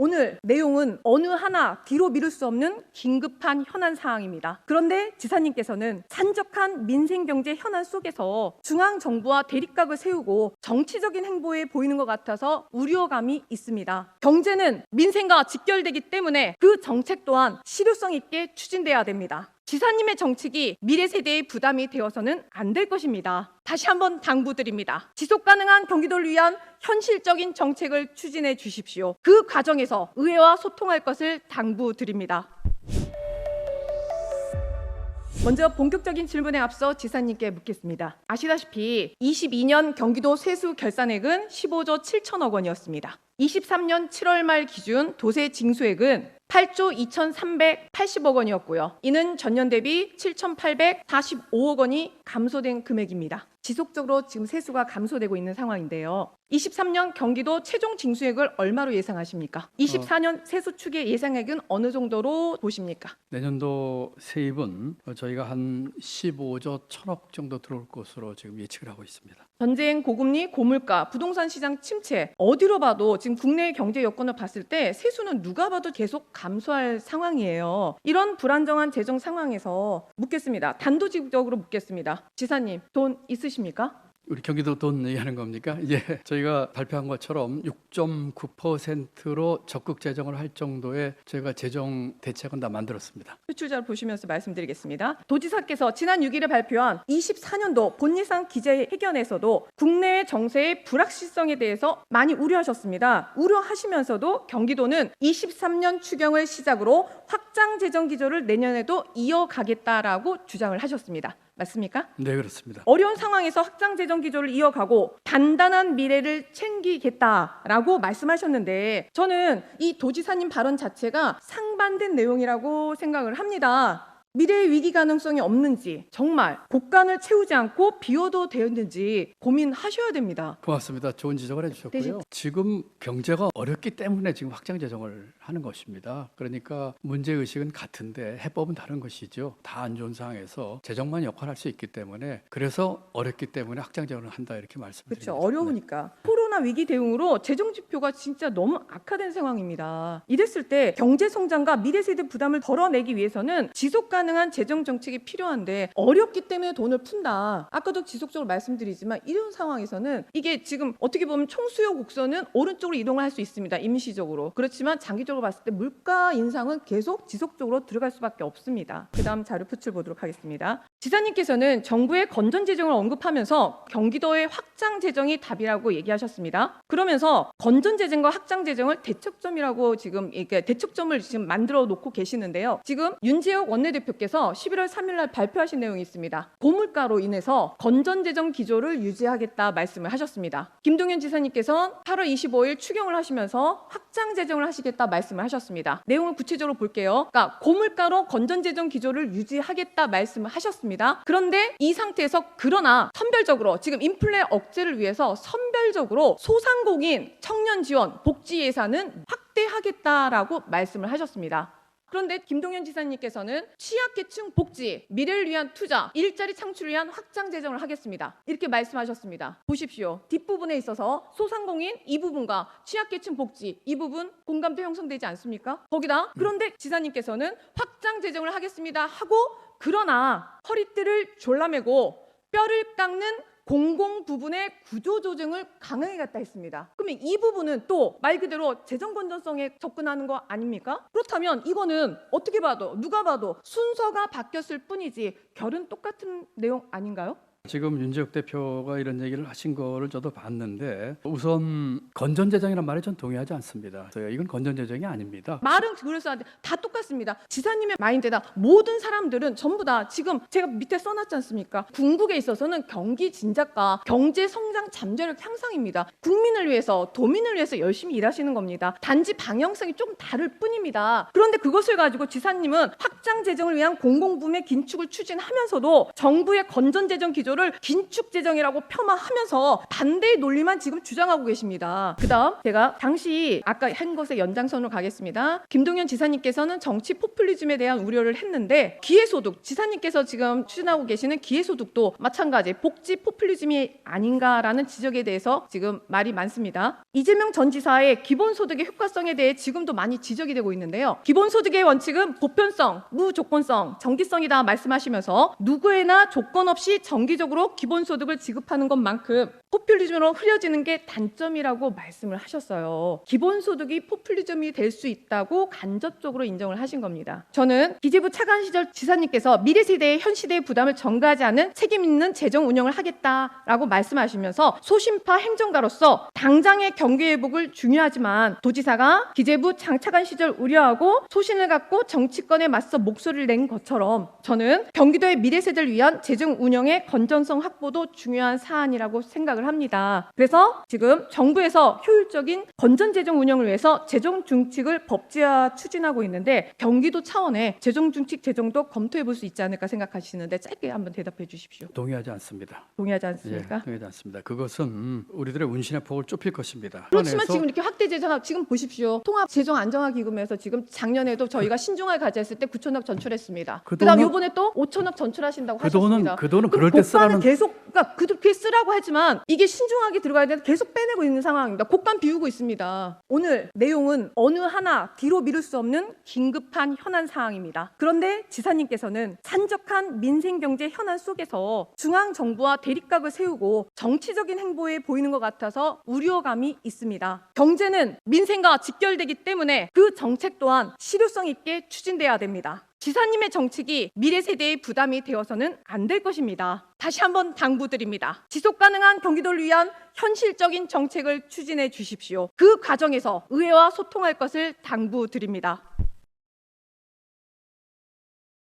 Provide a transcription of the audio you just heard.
오늘 내용은 어느 하나 뒤로 미룰 수 없는 긴급한 현안 사항입니다. 그런데 지사님께서는 산적한 민생 경제 현안 속에서 중앙 정부와 대립각을 세우고 정치적인 행보에 보이는 것 같아서 우려감이 있습니다. 경제는 민생과 직결되기 때문에 그 정책 또한 실효성 있게 추진돼야 됩니다. 지사님의 정책이 미래 세대의 부담이 되어서는 안 될 것입니다. 다시 한번 당부드립니다. 지속 가능한 경기도를 위한 현실적인 정책을 추진해 주십시오. 그 과정에서 의회와 소통할 것을 당부드립니다. 먼저 본격적인 질문에 앞서 지사님께 묻겠습니다. 아시다시피 22년 경기도 세수 결산액은 15조 7천억 원이었습니다. 23년 7월 말 기준 도세 징수액은 8조 2,380억 원이었고요. 이는 전년 대비 7,845억 원이 감소된 금액입니다. 지속적으로 지금 세수가 감소되고 있는 상황인데요. 23년 경기도 최종 징수액을 얼마로 예상하십니까? 24년 세수 추계 예상액은 어느 정도로 보십니까? 내년도 세입은 어, 저희가 한 15조 1천억 정도 들어올 것으로 지금 예측을 하고 있습니다. 전쟁, 고금리, 고물가, 부동산 시장 침체 어디로 봐도 지금 국내 경제 여건을 봤을 때 세수는 누가 봐도 계속 감소할 상황이에요. 이런 불안정한 재정 상황에서 묻겠습니다. 단도직입적으로 묻겠습니다. 지사님 돈 있으십니까? 우리 경기도 돈 얘기하는 겁니까? 예, 저희가 발표한 것처럼 6.9%로 적극 재정을 할 정도의 저희가 재정 대책은 다 만들었습니다. 표출자를 보시면서 말씀드리겠습니다. 도지사께서 지난 6일에 발표한 24년도 본예산 기재 회견에서도 국내외 정세의 불확실성에 대해서 많이 우려하셨습니다. 우려하시면서도 경기도는 23년 추경을 시작으로 확장 재정 기조를 내년에도 이어가겠다라고 주장을 하셨습니다. 맞습니까? 네, 그렇습니다. 어려운 상황에서 확장 재정 기조를 이어가고 단단한 미래를 챙기겠다라고 말씀하셨는데 저는 이 도지사님 발언 자체가 상반된 내용이라고 생각을 합니다. 미래의 위기 가능성이 없는지 정말 곡간을 채우지 않고 비워도 되었는지 고민하셔야 됩니다. 고맙습니다. 좋은 지적을 해주셨고요. 대신- 지금 경제가 어렵기 때문에 지금 확장 재정을 하는 것입니다. 그러니까 문제 의식은 같은데 해법은 다른 것이죠. 다 안 좋은 상황에서 재정만 역할할 수 있기 때문에 그래서 어렵기 때문에 확장 재정을 한다 이렇게 말씀드립니다. 그렇죠. 어려우니까. 코로나 위기 대응으로 재정 지표가 진짜 너무 악화된 상황입니다. 이랬을 때 경제 성장과 미래 세대 부담을 덜어내기 위해서는 지속 가능한 재정 정책이 필요한데 어렵기 때문에 돈을 푼다. 아까도 지속적으로 말씀드리지만 이런 상황에서는 이게 지금 어떻게 보면 총수요 곡선은 오른쪽으로 이동을 할 수 있습니다. 임시적으로. 그렇지만 장기적으로 봤을 때 물가 인상은 계속 지속적으로 들어갈 수밖에 없습니다. 그다음 자료 표출 보도록 하겠습니다. 지사님께서는 정부의 건전 재정을 언급하면서 경기도의 확장 재정이 답이라고 얘기하셨습니다. 그러면서 건전 재정과 확장 재정을 대척점이라고 지금 이게 대척점을 지금 만들어 놓고 계시는데요. 지금 윤재욱 원내대표께서 11월 3일 날 발표하신 내용이 있습니다. 고물가로 인해서 건전 재정 기조를 유지하겠다 말씀을 하셨습니다. 김동연 지사님께서는 8월 25일 추경을 하시면서 확장 재정을 하시겠다 말씀을 하셨습니다. 내용을 구체적으로 볼게요. 그러니까 고물가로 건전 재정 기조를 유지하겠다 말씀을 하셨습니다. 그런데 이 상태에서 그러나 선별적으로 지금 인플레 억제를 위해서 선 별적으로 소상공인 청년 지원 복지 예산은 확대하겠다라고 말씀을 하셨습니다. 그런데 김동연 지사님께서는 취약계층 복지, 미래를 위한 투자, 일자리 창출을 위한 확장 재정을 하겠습니다. 이렇게 말씀하셨습니다. 보십시오. 뒷부분에 있어서 소상공인 이 부분과 취약계층 복지 이 부분 공감대 형성되지 않습니까? 거기다 그런데 지사님께서는 확장 재정을 하겠습니다 하고 그러나 허리띠를 졸라매고 뼈를 깎는 공공 부분의 구조 조정을 강하게 갖다 했습니다. 그러면 이 부분은 또 말 그대로 재정 건전성에 접근하는 거 아닙니까? 그렇다면 이거는 어떻게 봐도 누가 봐도 순서가 바뀌었을 뿐이지 결은 똑같은 내용 아닌가요? 지금 윤재욱 대표가 이런 얘기를 하신 거를 저도 봤는데 우선 건전 재정이란 말에 전 동의하지 않습니다. 이건 건전 재정이 아닙니다. 말은 그래서 하는데 다 똑같습니다. 지사님의 마인드다. 모든 사람들은 전부 다 지금 제가 밑에 써놨지 않습니까? 궁극에 있어서는 경기 진작과 경제 성장 잠재력 향상입니다. 국민을 위해서 도민을 위해서 열심히 일하시는 겁니다. 단지 방향성이 조금 다를 뿐입니다. 그런데 그것을 가지고 지사님은 확장 재정을 위한 공공부문의 긴축을 추진하면서도 정부의 건전 재정 기조 기조를 긴축 재정이라고 폄하하면서 반대의 논리만 지금 주장하고 계십니다. 그다음 제가 당시 아까 한 것의 연장선으로 가겠습니다. 김동연 지사님께서는 정치 포퓰리즘에 대한 우려를 했는데 기회소득 지사님께서 지금 추진하고 계시는 기회소득도 마찬가지 복지 포퓰리즘이 아닌가라는 지적에 대해서 지금 말이 많습니다. 이재명 전 지사의 기본소득의 효과성에 대해 지금도 많이 지적이 되고 있는데요. 기본소득의 원칙은 보편성, 무조건성, 정기성이다 말씀하시면서 누구에나 조건 없이 정기 적으로 기본소득을 지급하는 것만큼 포퓰리즘으로 흐려지는 게 단점이라고 말씀을 하셨어요. 기본소득이 포퓰리즘이 될 수 있다고 간접적으로 인정을 하신 겁니다. 저는 기재부 차관 시절 지사님께서 미래 세대의 현 시대의 부담을 전가하지 않은 책임 있는 재정 운영을 하겠다라고 말씀하시면서 소심파 행정가로서 당장의 경기 회복을 중요하지만 도지사가 기재부 장차관 시절 우려하고 소신을 갖고 정치권에 맞서 목소리를 낸 것처럼 저는 경기도의 미래 세대를 위한 재정 운영의 건 전성 확보도 중요한 사안이라고 생각을 합니다. 그래서 지금 정부에서 효율적인 건전 재정 운영을 위해서 재정 중칙을 법제화 추진하고 있는데 경기도 차원의 재정 중칙 제정도 검토해 볼 수 있지 않을까 생각하시는데 짧게 한번 대답해 주십시오. 동의하지 않습니다. 동의하지 예, 않습니까? 동의하지 않습니다. 그것은 음, 우리들의 운신의 폭을 좁힐 것입니다. 그렇지만 지금 이렇게 확대 재정 지금 보십시오. 통합 재정 안정화 기금에서 지금 작년에도 저희가 신중하게 가져했을 때 9천억 전출했습니다. 그 그다음 돈은- 이번에 또 5천억 전출하신다고 그 돈은 하셨습니다. 그 돈은 그럴 때 쓰라는 계속 그러니까 그렇게 쓰라고 하지만 이게 신중하게 들어가야 되는데 계속 빼내고 있는 상황입니다. 곡간 비우고 있습니다. 오늘 내용은 어느 하나 뒤로 미룰 수 없는 긴급한 현안 사항입니다. 그런데 지사님께서는 산적한 민생 경제 현안 속에서 중앙 정부와 대립각을 세우고 정치적인 행보에 보이는 것 같아서 우려감이 있습니다. 경제는 민생과 직결되기 때문에 그 정책 또한 실효성 있게 추진돼야 됩니다. 지사님의 정책이 미래 세대의 부담이 되어서는 안 될 것입니다. 다시 한번 당부드립니다. 지속 가능한 경기도를 위한 현실적인 정책을 추진해 주십시오. 그 과정에서 의회와 소통할 것을 당부드립니다.